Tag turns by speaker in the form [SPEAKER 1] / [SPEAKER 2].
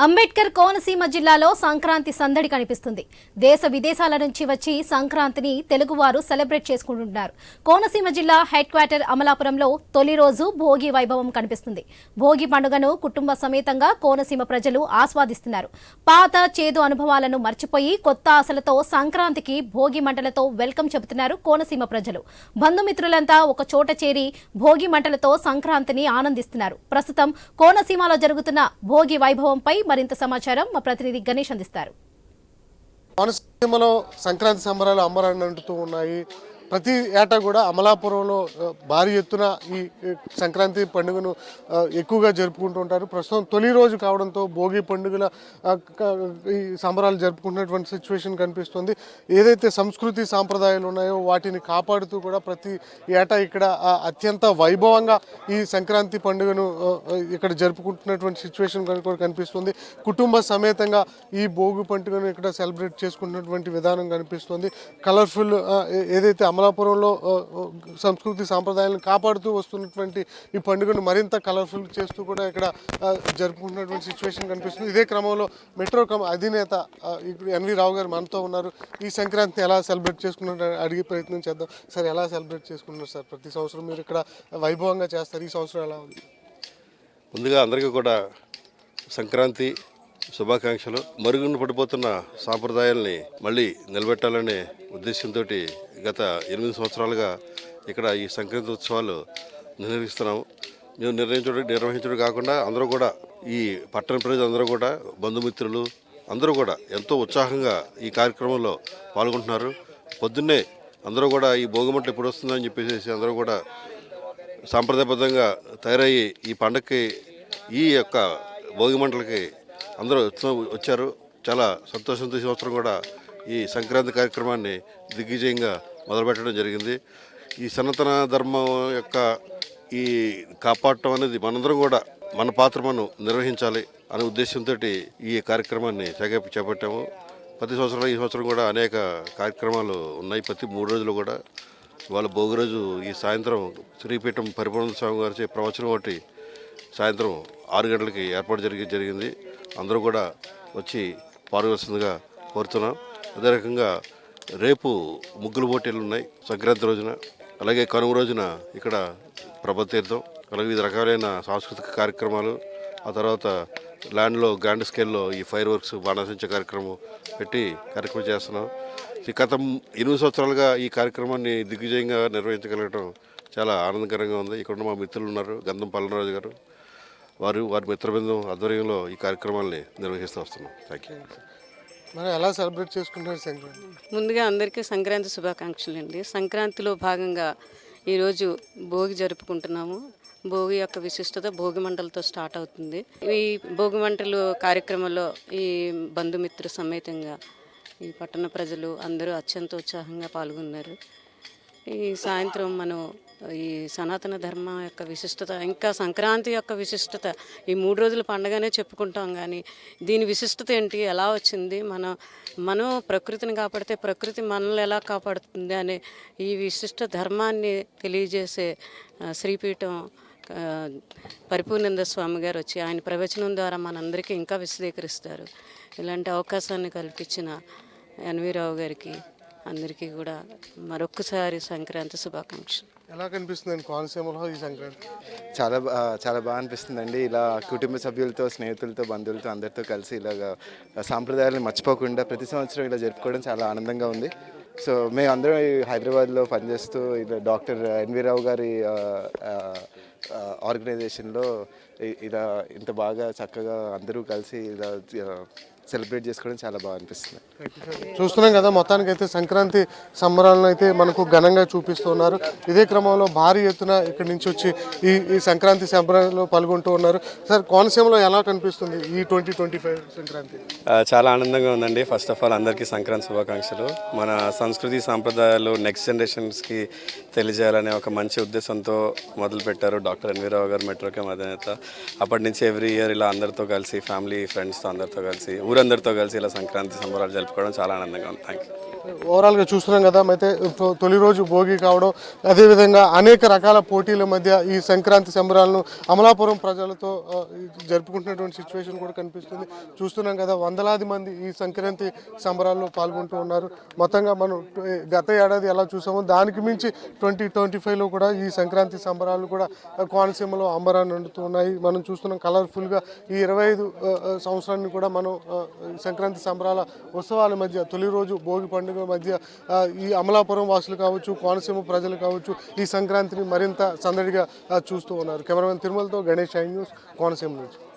[SPEAKER 1] అంబేద్కర్ కోనసీమ జిల్లాలో సంక్రాంతి సందడి కనిపిస్తుంది. దేశ విదేశాల నుంచి వచ్చి సంక్రాంతిని తెలుగువారు సెలబ్రేట్ చేసుకుంటున్నారు. కోనసీమ జిల్లా హెడ్ క్వార్టర్ అమలాపురంలో తొలి రోజు భోగి వైభవం కనిపిస్తుంది. భోగి పండుగను కుటుంబ సమేతంగా కోనసీమ ప్రజలు ఆస్వాదిస్తున్నారు. పాత చేదు అనుభవాలను మర్చిపోయి కొత్త ఆశలతో సంక్రాంతికి భోగి మంటలతో వెల్కమ్ చెబుతున్నారు కోనసీమ ప్రజలు. బంధుమిత్రులంతా ఒక చోట చేరి భోగి మంటలతో సంక్రాంతిని ఆనందిస్తున్నారు. ప్రస్తుతం కోనసీమలో జరుగుతున్న భోగి వైభవంపై మరింత సమాచారం మా ప్రతినిధి గణేష్ అందిస్తారు.
[SPEAKER 2] కోనసీమలో సంక్రాంతి సంబరాలు అంబరాన్నంటుతూ ఉన్నాయి. ప్రతి ఏటా కూడా అమలాపురంలో భారీ ఎత్తున ఈ సంక్రాంతి పండుగను ఎక్కువగా జరుపుకుంటూ ఉంటారు. ప్రస్తుతం తొలి రోజు కావడంతో భోగి పండుగల ఈ సంబరాలు జరుపుకుంటున్నటువంటి సిచ్యువేషన్ కనిపిస్తుంది. ఏదైతే సంస్కృతి సాంప్రదాయాలు ఉన్నాయో వాటిని కాపాడుతూ కూడా ప్రతి ఏటా ఇక్కడ అత్యంత వైభవంగా ఈ సంక్రాంతి పండుగను ఇక్కడ జరుపుకుంటున్నటువంటి సిచ్యువేషన్ కూడా కనిపిస్తుంది. కుటుంబ సమేతంగా ఈ భోగి పండుగను ఇక్కడ సెలబ్రేట్ చేసుకుంటున్నటువంటి విధానం కనిపిస్తుంది. కలర్ఫుల్ ఏదైతే అమలాపురంలో సంస్కృతి సాంప్రదాయాలను కాపాడుతూ వస్తున్నటువంటి ఈ పండుగను మరింత కలర్ఫుల్ చేస్తూ కూడా ఇక్కడ జరుపుకుంటున్నటువంటి సిచ్యువేషన్ కనిపిస్తుంది. ఇదే క్రమంలో మెట్రో కమ్ అధినేత ఇప్పుడు ఎన్వి రావు గారు మనతో ఉన్నారు. ఈ సంక్రాంతిని ఎలా సెలబ్రేట్ చేసుకున్నారు అడిగే ప్రయత్నం చేద్దాం. సార్ ఎలా సెలబ్రేట్ చేసుకున్నారు సార్? ప్రతి సంవత్సరం మీరు ఇక్కడ వైభవంగా చేస్తారు. ఈ సంవత్సరం ఎలా ఉంది?
[SPEAKER 3] ముందుగా అందరికీ కూడా సంక్రాంతి శుభాకాంక్షలు. మరుగున పడిపోతున్న సాంప్రదాయాల్ని మళ్ళీ నిలబెట్టాలనే ఉద్దేశంతో గత ఎనిమిది సంవత్సరాలుగా ఇక్కడ ఈ సంక్రాంతి ఉత్సవాలు నిర్వహిస్తున్నాము మేము నిర్ణయించడం నిర్వహించడం కాకుండా అందరూ కూడా ఈ పట్టణ ప్రజలందరూ కూడా బంధుమిత్రులు అందరూ కూడా ఎంతో ఉత్సాహంగా ఈ కార్యక్రమంలో పాల్గొంటున్నారు. పొద్దున్నే అందరూ కూడా ఈ భోగిమంట ఎప్పుడు వస్తుందని చెప్పేసి అందరూ కూడా సాంప్రదాయబద్ధంగా తయారయ్యి ఈ పండగకి ఈ యొక్క భోగి మంటలకి అందరూ వచ్చారు. చాలా సంతోషంతో ఈ సంవత్సరం కూడా ఈ సంక్రాంతి కార్యక్రమాన్ని దిగ్విజయంగా మొదలుపెట్టడం జరిగింది. ఈ సనాతన ధర్మం యొక్క ఈ కాపాడటం అనేది మనందరం కూడా మన పాత్ర మనం నిర్వహించాలి అనే ఉద్దేశంతో ఈ కార్యక్రమాన్ని తెగ చేపట్టాము. ప్రతి సంవత్సరం ఈ సంవత్సరం కూడా అనేక కార్యక్రమాలు ఉన్నాయి. ప్రతి మూడు రోజులు కూడా వాళ్ళ భోగి రోజు ఈ సాయంత్రం శ్రీపీఠం పరిపూర్ణ స్వామి గారి చే ప్రవచనం ఒకటి సాయంత్రం ఆరు గంటలకి ఏర్పాటు జరిగి జరిగింది. అందరూ కూడా వచ్చి పాల్గొల్సిందిగా కోరుతున్నాం. అదే రకంగా రేపు ముగ్గులు పోటీలు ఉన్నాయి సంక్రాంతి రోజున అలాగే కనుమ రోజున ఇక్కడ ప్రభతీర్థం అలాగే వివిధ రకాలైన సాంస్కృతిక కార్యక్రమాలు ఆ తర్వాత ల్యాండ్లో గ్రాండ్ స్కేల్లో ఈ ఫైర్ వర్క్స్ బాణాసించే కార్యక్రమం పెట్టి కార్యక్రమం చేస్తున్నాం. ఈ గత ఎనిమిది సంవత్సరాలుగా ఈ కార్యక్రమాన్ని దిగ్విజయంగా నిర్వహించగలగడం చాలా ఆనందకరంగా ఉంది. ఇక్కడ మా మిత్రులు ఉన్నారు గంధం పల్లనరాజు గారు. వారు వారి మిత్రబృందం ఆధ్వర్యంలో ఈ కార్యక్రమాల్ని నిర్వహిస్తూ వస్తున్నాం. థ్యాంక్ యూ
[SPEAKER 2] మరి ఎలా సెలబ్రేట్ చేసుకుంటారు సంక్రాంతి?
[SPEAKER 4] ముందుగా అందరికీ సంక్రాంతి శుభాకాంక్షలు అండి సంక్రాంతిలో భాగంగా ఈరోజు భోగి జరుపుకుంటున్నాము. భోగి యొక్క విశిష్టత భోగి మంటలతో స్టార్ట్ అవుతుంది. ఈ భోగి మంటలు కార్యక్రమంలో ఈ బంధుమిత్ర సమేతంగా ఈ పట్టణ ప్రజలు అందరూ అత్యంత ఉత్సాహంగా పాల్గొన్నారు. ఈ సాయంత్రం మనం ఈ సనాతన ధర్మం యొక్క విశిష్టత ఇంకా సంక్రాంతి యొక్క విశిష్టత ఈ మూడు రోజుల పండగనే చెప్పుకుంటాం కానీ దీని విశిష్టత ఏంటి ఎలా వచ్చింది మన మనం ప్రకృతిని కాపాడితే ప్రకృతి మనల్ని ఎలా కాపాడుతుంది అనే ఈ విశిష్ట ధర్మాన్ని తెలియజేసే శ్రీపీఠం పరిపూర్ణంద స్వామి గారు వచ్చి ఆయన ప్రవచనం ద్వారా మనందరికీ ఇంకా విశదీకరిస్తారు. ఇలాంటి అవకాశాన్ని కల్పించిన ఎన్వీరావు గారికి అందరికీ కూడా మరొక్కసారి సంక్రాంతి శుభాకాంక్షలు.
[SPEAKER 2] ఎలా కనిపిస్తుంది కోనసీమలో ఈ సంక్రాంతి?
[SPEAKER 5] చాలా బా- చాలా బాగా అనిపిస్తుందండి. ఇలా కుటుంబ సభ్యులతో స్నేహితులతో బంధువులతో అందరితో కలిసి ఇలాగ సాంప్రదాయాలను మర్చిపోకుండా ప్రతి సంవత్సరం ఇలా జరుపుకోవడం చాలా ఆనందంగా ఉంది. సో మేము అందరం ఈ హైదరాబాద్లో పనిచేస్తూ ఇలా డాక్టర్ ఎన్వి రావు గారి ఆర్గనైజేషన్లో ఇలా ఇంత బాగా చక్కగా అందరూ కలిసి ఇలా సెలబ్రేట్ చేసుకోవడం చాలా బాగా అనిపిస్తుంది.
[SPEAKER 2] చూస్తున్నాం కదా మొత్తానికి అయితే సంక్రాంతి సంబరాలను అయితే మనకు ఘనంగా చూపిస్తున్నారు. ఇదే క్రమంలో భారీ ఎత్తున ఇక్కడి నుంచి వచ్చి ఈ ఈ సంక్రాంతి సంబరాల్లో పాల్గొంటూ ఉన్నారు. సార్ కోనసీమలో ఎలా కనిపిస్తుంది ఈ ట్వంటీ ట్వంటీ ఫైవ్ సంక్రాంతి?
[SPEAKER 6] చాలా ఆనందంగా ఉందండి. ఫస్ట్ ఆఫ్ ఆల్ అందరికీ సంక్రాంతి శుభాకాంక్షలు. మన సంస్కృతి సాంప్రదాయాలు నెక్స్ట్ జనరేషన్స్కి తెలియజేయాలనే ఒక మంచి ఉద్దేశంతో మొదలుపెట్టారు డాక్టర్ ఎన్వీరావు గారు మెట్రోకేమ్ అధినేత అప్పటి నుంచి ఎవ్రీ ఇయర్ ఇలా అందరితో కలిసి ఫ్యామిలీ ఫ్రెండ్స్తో అందరితో కలిసి ఊరందరితో కలిసి ఇలా సంక్రాంతి సంబరాలు జరుపుకోవడం చాలా ఆనందంగా ఉంది. థ్యాంక్ యూ
[SPEAKER 2] ఓవరాల్గా చూస్తున్నాం కదా అయితే తొ- తొలి రోజు భోగి కావడం అదేవిధంగా అనేక రకాల పోటీల మధ్య ఈ సంక్రాంతి సంబరాలను అమలాపురం ప్రజలతో జరుపుకుంటున్నటువంటి సిచ్యువేషన్ కూడా కనిపిస్తుంది. చూస్తున్నాం కదా వందలాది మంది ఈ సంక్రాంతి సంబరాల్లో పాల్గొంటూ ఉన్నారు. మొత్తంగా మనం గత ఏడాది ఎలా చూసామో దానికి మించి ట్వంటీ ట్వంటీ ఫైవ్లో కూడా ఈ సంక్రాంతి సంబరాలు కూడా కోనసీమలో అంబరాన్ని వండుతూ ఉన్నాయి. మనం చూస్తున్నాం కలర్ఫుల్గా ఈ ఇరవై ఐదు సంవత్సరాన్ని కూడా మనం సంక్రాంతి సంబరాల ఉత్సవాల మధ్య తొలి రోజు భోగి పండుగ మధ్య ఈ అమలాపురం వాసులు కావచ్చు కోనసీమ ప్రజలు కావచ్చు ఈ సంక్రాంతిని మరింత సందడిగా చూస్తూ ఉన్నారు. కెమెరామెన్ తిరుమలతో గణేష్ ఐ న్యూస్ కోనసీమ నుంచి.